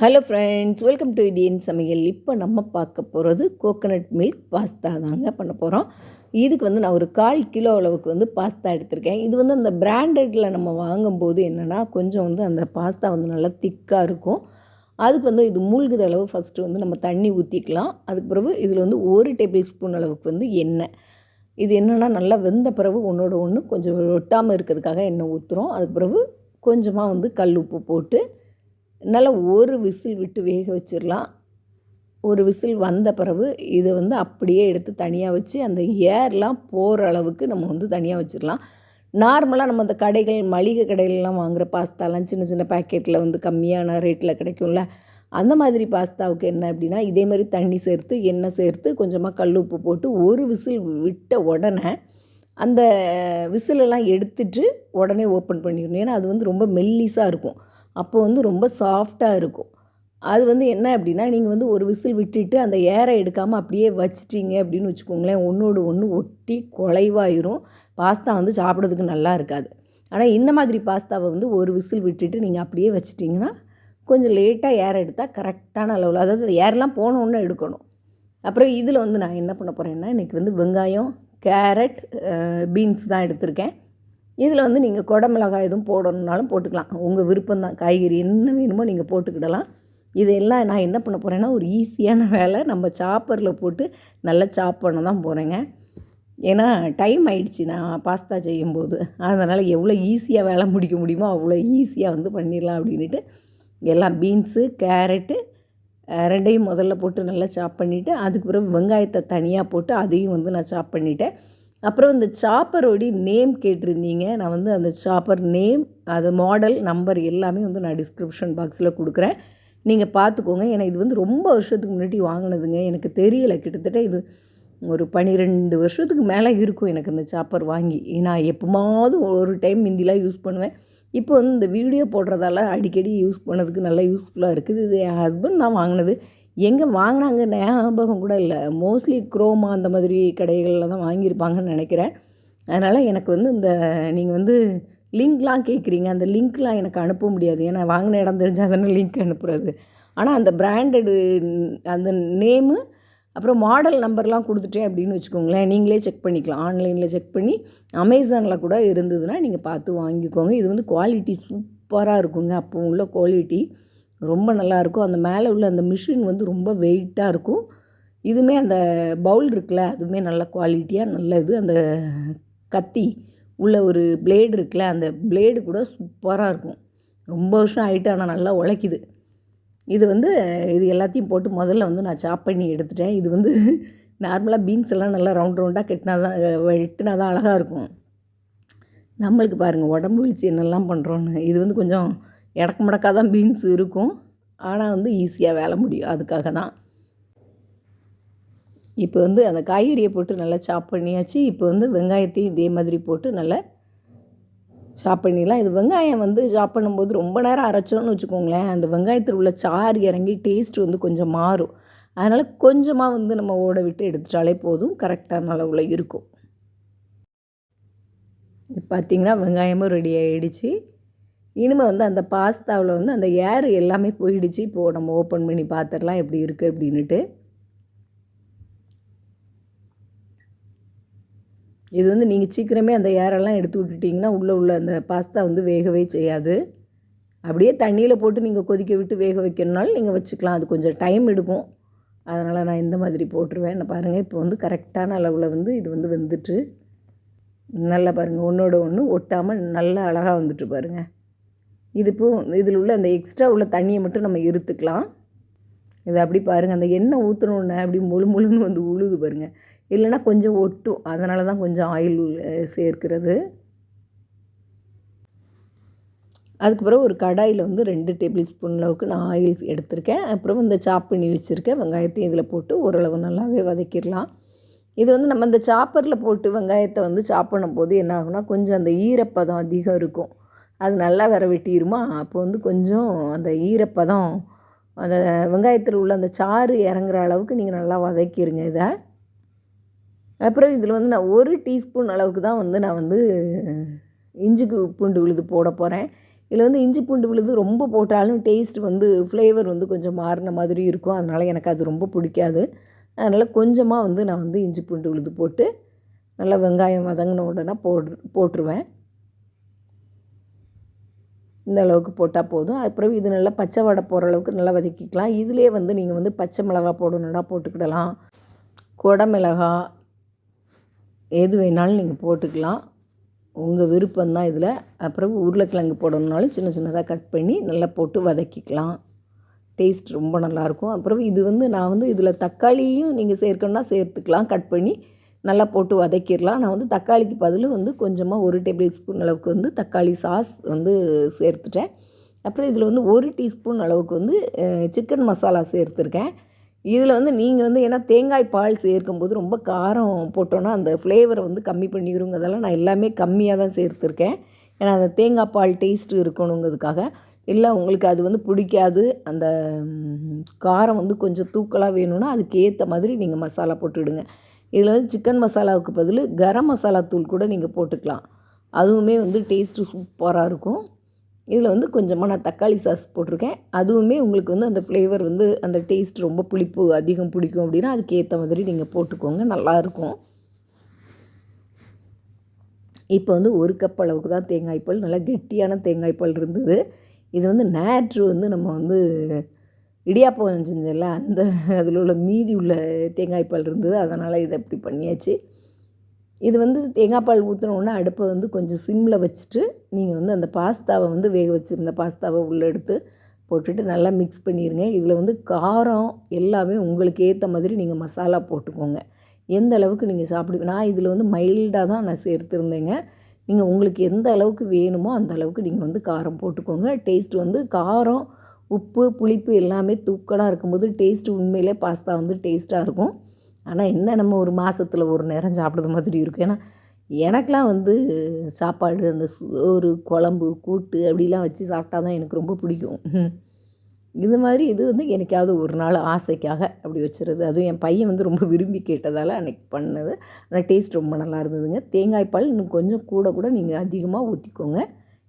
Hello friends welcome to Indian சமையல். இப்போ நம்ம பார்க்க போகிறது கோகனட் மில்க் பாஸ்தா தாங்க பண்ண போகிறோம் இதுக்கு வந்து நான் ஒரு கால் கிலோ அளவுக்கு வந்து பாஸ்தா எடுத்திருக்கேன். இது வந்து அந்த பிராண்டடில் நம்ம வாங்கும்போது என்னென்னா கொஞ்சம் வந்து அந்த பாஸ்தா வந்து நல்லா திக்காக இருக்கும். அதுக்கு வந்து இது மூழ்குத அளவு ஃபஸ்ட்டு வந்து நம்ம தண்ணி ஊற்றிக்கலாம் அதுக்கு பிறகு இதில் வந்து ஒரு டேபிள் ஸ்பூன் அளவுக்கு வந்து எண்ணெய். இது என்னென்னா நல்லா வெந்த பிறகு ஒன்றோட ஒன்று கொஞ்சம் ஒட்டாமல் இருக்கிறதுக்காக எண்ணெய் ஊற்றுறோம் அதுக்கு பிறகு கொஞ்சமாக வந்து கல் உப்பு போட்டு நல்லா ஒரு விசில் விட்டு வேக வச்சிடலாம் ஒரு விசில் வந்த பிறகு இதை வந்து அப்படியே எடுத்து தனியாக வச்சு அந்த ஏர்லாம் போகிற அளவுக்கு நம்ம வந்து தனியாக வச்சிடலாம் நார்மலாக நம்ம அந்த கடைகள் மளிகை கடையிலலாம் வாங்குகிற பாஸ்தாலாம் சின்ன சின்ன பேக்கெட்டில் வந்து கம்மியான ரேட்டில் கிடைக்கும்ல. அந்த மாதிரி பாஸ்தாவுக்கு என்ன அப்படின்னா இதே மாதிரி தண்ணி சேர்த்து எண்ணெய் சேர்த்து கொஞ்சமாக கல் உப்பு போட்டு ஒரு விசில் விட்ட உடனே அந்த விசிலெல்லாம் எடுத்துட்டு உடனே ஓப்பன் பண்ணிடணும். ஏன்னா அது வந்து ரொம்ப மெல்லிஸாக இருக்கும். அப்போ வந்து ரொம்ப சாஃப்டாக இருக்கும். அது வந்து என்ன அப்படின்னா நீங்கள் வந்து ஒரு விசில் விட்டுட்டு அந்த ஏரை எடுக்காமல் அப்படியே வச்சிட்டிங்க அப்படின்னு வச்சுக்கோங்களேன் ஒன்றோடு ஒன்று ஒட்டி குலைவாயிரும். பாஸ்தா வந்து சாப்பிட்றதுக்கு நல்லா இருக்காது. ஆனால் இந்த மாதிரி பாஸ்தாவை வந்து ஒரு விசில் விட்டுட்டு நீங்கள் அப்படியே வச்சிட்டிங்கன்னா கொஞ்சம் லேட்டாக ஏர் எடுத்தால் கரெக்டான அளவில் அதாவது ஏர்லாம் போனோன்னு எடுக்கணும். அப்புறம் இதில் வந்து நான் என்ன பண்ண போகிறேன்னா இன்றைக்கி வந்து வெங்காயம் கேரட் பீன்ஸ் தான் எடுத்திருக்கேன். இதில் வந்து நீங்கள் குடமிளகாய் எதுவும் போடணுன்னாலும் போட்டுக்கலாம். உங்கள் விருப்பம் தான் காய்கறி என்ன வேணுமோ நீங்கள் போட்டுக்கிடலாம். இதெல்லாம் நான் என்ன பண்ண போகிறேன்னா ஒரு ஈஸியான வேலை. நம்ம சாப்பரில் போட்டு நல்லா சாப் பண்ண தான் போகிறேங்க ஏன்னா டைம் ஆயிடுச்சு. நான் பாஸ்தா செய்யும்போது. அதனால் எவ்வளோ ஈஸியாக வேலை முடிக்க முடியுமோ அவ்வளோ ஈஸியாக வந்து பண்ணிடலாம் அப்படின்ட்டு எல்லாம் பீன்ஸு கேரட்டு ரெண்டையும் முதல்ல போட்டு நல்லா சாப் பண்ணிவிட்டு அதுக்கு பிறகு வெங்காயத்தை தனியாக போட்டு அதையும் வந்து நான் சாப் பண்ணிவிட்டேன் அப்புறம் இந்த சாப்பரோடி நேம் கேட்டிருந்தீங்க. நான் வந்து அந்த சாப்பர் நேம் அது மாடல் நம்பர் எல்லாமே வந்து நான் டிஸ்கிரிப்ஷன் பாக்ஸில் கொடுக்குறேன். நீங்கள் பார்த்துக்கோங்க. ஏன்னா இது வந்து ரொம்ப வருஷத்துக்கு முன்னாடி வாங்கினதுங்க. எனக்கு தெரியலை. கிட்டத்தட்ட இது ஒரு பன்னிரெண்டு வருஷத்துக்கு மேலே இருக்கும் எனக்கு இந்த சாப்பர் வாங்கி. நான் எப்போமாவது ஒரு டைம் மிந்திலாம் யூஸ் பண்ணுவேன். இப்போ வந்து இந்த வீடியோ போடுறதால அடிக்கடி யூஸ் பண்ணதுக்கு நல்லா யூஸ்ஃபுல்லாக இருக்குது. இது என் ஹஸ்பண்ட் தான் வாங்கினது. எங்கே வாங்கினாங்க ஞாபகம் கூட இல்லை. மோஸ்ட்லி குரோமா அந்த மாதிரி கடைகளில் தான் வாங்கியிருப்பாங்கன்னு நினைக்கிறேன். அதனால் எனக்கு வந்து இந்த நீங்கள் வந்து லிங்க்லாம் கேட்குறீங்க அந்த லிங்க்லாம் எனக்கு அனுப்ப முடியாது. ஏன்னா வாங்கின இடம் தெரிஞ்சால் தானே லிங்க் அனுப்புறது. ஆனால் அந்த பிராண்டடு அந்த நேமு அப்புறம் மாடல் நம்பர்லாம் கொடுத்துட்டேன் அப்படின்னு வச்சுக்கோங்களேன். நீங்களே செக் பண்ணிக்கலாம். ஆன்லைனில் செக் பண்ணி அமேசானில் கூட இருந்ததுன்னா நீங்கள் பார்த்து வாங்கிக்கோங்க. இது வந்து குவாலிட்டி சூப்பராக இருக்குங்க. அப்போ உள்ள குவாலிட்டி ரொம்ப நல்லாயிருக்கும் அந்த மேலே உள்ள அந்த மிஷின் வந்து ரொம்ப வெயிட்டாக இருக்கும். இதுவுமே அந்த பவுல் இருக்குல்ல அதுவுமே நல்ல குவாலிட்டியாக நல்ல இது அந்த கத்தி உள்ள ஒரு பிளேடு இருக்குல்ல அந்த பிளேடு கூட சூப்பராக இருக்கும். ரொம்ப வருஷம் ஆகிட்டு ஆனால் நல்லா உழைக்குது. இது வந்து இது எல்லாத்தையும் போட்டு முதல்ல வந்து நான் சாப் பண்ணி எடுத்துட்டேன். இது வந்து நார்மலாக பீன்ஸ் எல்லாம் நல்லா ரவுண்ட் ரவுண்டாக கெட்டினா தான் வெட்டினா தான் அழகாக இருக்கும். நம்மளுக்கு பாருங்கள் உடம்பு வீழ்ச்சி என்னெல்லாம் பண்ணுறோன்னு இது வந்து கொஞ்சம் இடக்கு முடக்காக தான் பீன்ஸ் இருக்கும். ஆனால் வந்து ஈஸியாக வேலை முடியும். அதுக்காக தான். இப்போ வந்து அந்த காய்கறியை போட்டு நல்லா சாப் பண்ணியாச்சு. இப்போ வந்து வெங்காயத்தையும் இதே மாதிரி போட்டு நல்லா சாப் பண்ணிடலாம். இது வெங்காயம் வந்து சாப் பண்ணும்போது ரொம்ப நேரம் அரைச்சோன்னு வச்சுக்கோங்களேன். அந்த வெங்காயத்தில் உள்ள சாறு இறங்கி டேஸ்ட் வந்து கொஞ்சம் மாறும். அதனால் கொஞ்சமாக வந்து நம்ம ஓட விட்டு எடுத்துட்டாலே போதும். கரெக்டான அளவில் இருக்கும். பார்த்திங்கன்னா வெங்காயமும் ரெடி ஆகிடுச்சு இனிமேல் வந்து அந்த பாஸ்தாவில் வந்து அந்த ஏர் எல்லாமே போயிடுச்சு. இப்போது நம்ம ஓப்பன் பண்ணி பார்த்துடலாம் எப்படி இருக்குது அப்படின்ட்டு இது வந்து நீங்கள் சீக்கிரமே அந்த ஏரெல்லாம் எடுத்து விட்டுட்டிங்கன்னா உள்ளே உள்ள அந்த பாஸ்தா வந்து வேகவே செய்யாது. அப்படியே தண்ணியில் போட்டு நீங்கள் கொதிக்க விட்டு வேக வைக்கணுனாலும் நீங்கள் வச்சுக்கலாம். அது கொஞ்சம் டைம் எடுக்கும். அதனால் நான் இந்த மாதிரி போட்டுருவேன். பாருங்கள் இப்போ வந்து கரெக்டான அளவில் வந்து இது வந்து வெந்துட்டு நல்லா பாருங்கள் ஒன்றோட ஒன்று ஒட்டாமல் நல்லா அழகாக வந்துட்டு பாருங்கள் இது இப்போ இதில் உள்ள அந்த எக்ஸ்ட்ரா உள்ள தண்ணியை மட்டும் நம்ம இருத்துக்கலாம். இதை அப்படி பாருங்கள் அந்த எண்ணெய் ஊற்றணுன்னு அப்படி முழு முழுன்னு வந்து உழுது பாருங்கள் இல்லைன்னா கொஞ்சம் ஒட்டும். அதனால தான் கொஞ்சம் ஆயில் சேர்க்கிறது. அதுக்கு பிறகு ஒரு கடாயில் வந்து ரெண்டு டேபிள் ஸ்பூன் அளவுக்கு நான் ஆயில் எடுத்திருக்கேன். அப்புறம் இந்த சாப் பண்ணி வச்சுருக்கேன் வெங்காயத்தையும் இதில் போட்டு ஓரளவு நல்லாவே வதக்கிடலாம். இது வந்து நம்ம இந்த சாப்பரில் போட்டு வெங்காயத்தை வந்து சாப் பண்ணும்போது என்ன ஆகுனா கொஞ்சம் அந்த ஈரப்பதம் அதிகம் இருக்கும். அது நல்லா வர வெட்டிடுமா அப்போ வந்து கொஞ்சம் அந்த ஈரப்பதம் அந்த வெங்காயத்தில் உள்ள அந்த சாறு இறங்குற அளவுக்கு நீங்கள் நல்லா வதக்கிடுங்க இதை. அப்புறம் இதில் வந்து நான் ஒரு டீஸ்பூன் அளவுக்கு தான் வந்து நான் வந்து இஞ்சிக்கு பூண்டு விழுது போட போகிறேன் இதில் வந்து இஞ்சி பூண்டு விழுது ரொம்ப போட்டாலும் டேஸ்ட் வந்து ஃப்ளேவர் வந்து கொஞ்சம் மாறின மாதிரி இருக்கும். அதனால் எனக்கு அது ரொம்ப பிடிக்காது. அதனால் கொஞ்சமாக வந்து நான் வந்து இஞ்சி பூண்டு விழுது போட்டு நல்லா வெங்காயம் வதங்கின உடனே போடு போட்டுருவேன். இந்த அளவுக்கு போட்டால் போதும். அப்புறம் இது நல்லா பச்சை வடை போகிற அளவுக்கு நல்லா வதக்கிக்கலாம். இதிலே வந்து நீங்கள் வந்து பச்சை மிளகா போடணுன்னா போட்டுக்கிடலாம். குடமிளகா எது வேணாலும் நீங்கள் போட்டுக்கலாம். உங்கள் விருப்பம் தான் இதில். அப்புறம் உருளைக்கிழங்கு போடணுன்னாலும் சின்ன சின்னதாக கட் பண்ணி நல்லா போட்டு வதக்கிக்கலாம். டேஸ்ட் ரொம்ப நல்லாயிருக்கும் அப்புறம் இது வந்து நான் வந்து இதில் தக்காளியும் நீங்கள் சேர்க்கணுன்னா சேர்த்துக்கலாம். கட் பண்ணி நல்லா போட்டு வதக்கிடலாம். நான் வந்து தக்காளிக்கு பதில் வந்து கொஞ்சமாக ஒரு டேபிள் ஸ்பூன் அளவுக்கு வந்து தக்காளி சாஸ் வந்து சேர்த்துட்டேன். அப்புறம் இதில் வந்து ஒரு டீஸ்பூன் அளவுக்கு வந்து சிக்கன் மசாலா சேர்த்துருக்கேன். இதில் வந்து நீங்கள் வந்து ஏன்னா தேங்காய் பால் சேர்க்கும்போது ரொம்ப காரம் போட்டோன்னா அந்த ஃப்ளேவரை வந்து கம்மி பண்ணிடுங்கிறதெல்லாம் நான் எல்லாமே கம்மியாக தான் சேர்த்துருக்கேன். ஏன்னா அந்த தேங்காய் பால் டேஸ்ட்டு இருக்கணுங்கிறதுக்காக. இல்லை உங்களுக்கு அது வந்து பிடிக்காது அந்த காரம் வந்து கொஞ்சம் தூக்கலாக வேணும்னா அதுக்கு ஏற்ற மாதிரி நீங்கள் மசாலா போட்டுவிடுங்க இதில் வந்து சிக்கன் மசாலாவுக்கு பதில் கரம் மசாலா தூள் கூட நீங்கள் போட்டுக்கலாம். அதுவுமே வந்து டேஸ்ட்டு சூப்பராக இருக்கும். இதில் வந்து கொஞ்சமாக நான் தக்காளி சாஸ் போட்டிருக்கேன். அதுவுமே உங்களுக்கு வந்து அந்த ஃப்ளேவர் வந்து அந்த டேஸ்ட் ரொம்ப புளிப்பு அதிகம் பிடிக்கும் அப்படின்னா அதுக்கேற்ற மாதிரி நீங்கள் போட்டுக்கோங்க நல்லாயிருக்கும் இப்போ வந்து ஒரு கப் அளவுக்கு தான் தேங்காய் பால் நல்லா கெட்டியான தேங்காய் பால் இருந்தது. இது வந்து நேற்று வந்து நம்ம வந்து இடியாப்பம் செஞ்சல அந்த அதில் உள்ள மீதி உள்ள தேங்காய் பால் இருந்தது அதனால் இதை அப்படி பண்ணியாச்சு. இது வந்து தேங்காய் பால் ஊற்றினோன்னா அடுப்பை வந்து கொஞ்சம் சிம்மில் வச்சுட்டு நீங்கள் வந்து அந்த பாஸ்தாவை வந்து வேக வச்சுருந்த பாஸ்தாவை உள்ளே எடுத்து போட்டுட்டு நல்லா மிக்ஸ் பண்ணிடுங்க இதில் வந்து காரம் எல்லாமே உங்களுக்கு ஏற்ற மாதிரி நீங்கள் மசாலா போட்டுக்கோங்க. எந்த அளவுக்கு நீங்கள் சாப்பிடுவீங்க நான் இதில் வந்து மைல்டாக தான் நான் சேர்த்துருந்தேங்க. நீங்கள் உங்களுக்கு எந்த அளவுக்கு வேணுமோ அந்த அளவுக்கு நீங்கள் வந்து காரம் போட்டுக்கோங்க. டேஸ்ட் வந்து காரம் உப்பு புளிப்பு எல்லாமே தூக்கலாக இருக்கும்போது டேஸ்ட்டு உண்மையிலே பாஸ்தா வந்து டேஸ்ட்டாக இருக்கும். ஆனால் என்ன நம்ம ஒரு மாதத்தில் ஒரு நேரம் சாப்பிட்றது மாதிரி இருக்கும். ஏன்னா எனக்கெலாம் வந்து சாப்பாடு அந்த ஒரு குழம்பு கூட்டு அப்படிலாம் வச்சு சாப்பிட்டா தான் எனக்கு ரொம்ப பிடிக்கும். இது மாதிரி இது வந்து எனக்காவது ஒரு நாள் ஆசைக்காக அப்படி வச்சுருது அதுவும் என் பையன் வந்து ரொம்ப விரும்பி கேட்டதால் அன்றைக்கி பண்ணது. ஆனால் டேஸ்ட் ரொம்ப நல்லா இருந்ததுங்க. தேங்காய் பால் இன்னும் கொஞ்சம் கூட கூட நீங்கள் அதிகமாக ஊற்றிக்கோங்க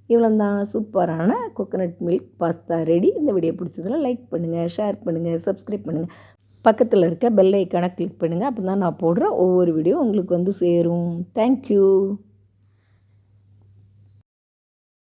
இவ்வளோ தான் சூப்பரான கொக்கனட் மில்க் பாஸ்தா ரெடி இந்த வீடியோ பிடிச்சதில் லைக் பண்ணுங்கள் ஷேர் பண்ணுங்கள் சப்ஸ்கிரைப் பண்ணுங்கள் பக்கத்தில் இருக்க பெல் ஐக்கானை கிளிக் பண்ணுங்கள் அப்போ தான் நான் போடுற ஒவ்வொரு வீடியோ உங்களுக்கு வந்து சேரும். தேங்க்யூ